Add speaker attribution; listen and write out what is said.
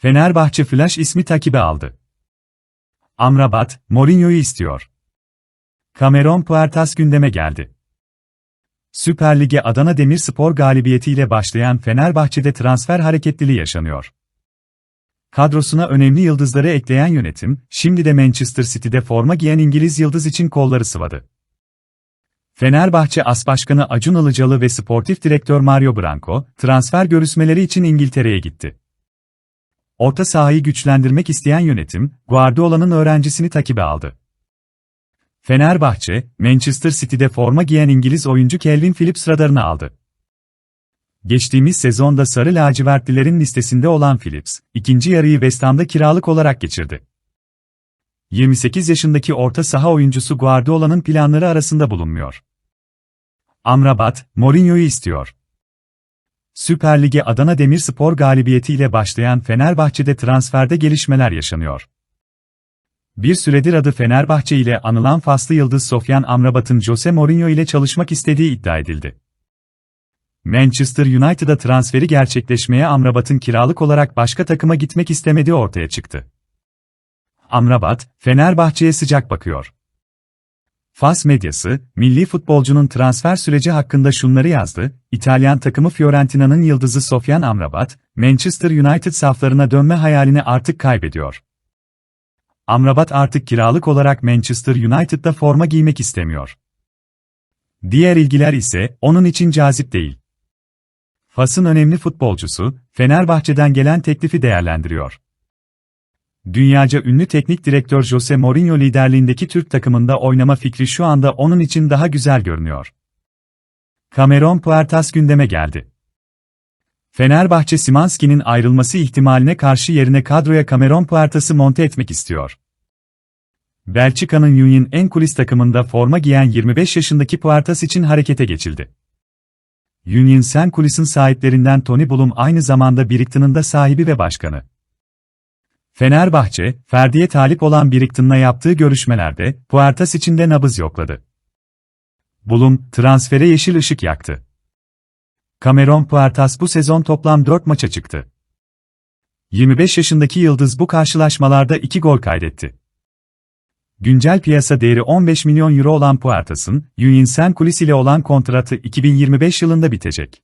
Speaker 1: Fenerbahçe Flash ismi takibe aldı. Amrabat, Mourinho'yu istiyor. Cameron Puertas gündeme geldi. Süper Lig'e Adana Demirspor galibiyetiyle başlayan Fenerbahçe'de transfer hareketliliği yaşanıyor. Kadrosuna önemli yıldızları ekleyen yönetim, şimdi de Manchester City'de forma giyen İngiliz yıldız için kolları sıvadı. Fenerbahçe As Başkanı Acun Ilıcalı ve sportif direktör Mario Branco, transfer görüşmeleri için İngiltere'ye gitti. Orta sahayı güçlendirmek isteyen yönetim, Guardiola'nın öğrencisini takibe aldı. Fenerbahçe, Manchester City'de forma giyen İngiliz oyuncu Calvin Phillips radarına aldı. Geçtiğimiz sezonda Sarı Lacivertlilerin listesinde olan Phillips, ikinci yarıyı West Ham'da kiralık olarak geçirdi. 28 yaşındaki orta saha oyuncusu Guardiola'nın planları arasında bulunmuyor. Amrabat, Mourinho'yu istiyor. Süper Lig'e Adana Demirspor galibiyetiyle başlayan Fenerbahçe'de transferde gelişmeler yaşanıyor. Bir süredir adı Fenerbahçe ile anılan faslı yıldız Sofyan Amrabat'ın Jose Mourinho ile çalışmak istediği iddia edildi. Manchester United'a transferi gerçekleşmeye Amrabat'ın kiralık olarak başka takıma gitmek istemediği ortaya çıktı. Amrabat, Fenerbahçe'ye sıcak bakıyor. Fas medyası, milli futbolcunun transfer süreci hakkında şunları yazdı, İtalyan takımı Fiorentina'nın yıldızı Sofyan Amrabat, Manchester United saflarına dönme hayalini artık kaybediyor. Amrabat artık kiralık olarak Manchester United'da forma giymek istemiyor. Diğer ilgiler ise onun için cazip değil. Fas'ın önemli futbolcusu, Fenerbahçe'den gelen teklifi değerlendiriyor. Dünyaca ünlü teknik direktör Jose Mourinho liderliğindeki Türk takımında oynama fikri şu anda onun için daha güzel görünüyor. Cameron Puertas gündeme geldi. Fenerbahçe Simanski'nin ayrılması ihtimaline karşı yerine kadroya Cameron Puertas'ı monte etmek istiyor. Belçika'nın Union en kulis takımında forma giyen 25 yaşındaki Puertas için harekete geçildi. Union Sen Kulis'in sahiplerinden Tony Bulum aynı zamanda Brighton'ın da sahibi ve başkanı. Fenerbahçe, Ferdi'ye talip olan Brighton'la yaptığı görüşmelerde, Puertas için de nabız yokladı. Bulum, transfere yeşil ışık yaktı. Cameron Puertas bu sezon toplam 4 maça çıktı. 25 yaşındaki Yıldız bu karşılaşmalarda 2 gol kaydetti. Güncel piyasa değeri 15 milyon euro olan Puertas'ın, Saint Kulis ile olan kontratı 2025 yılında bitecek.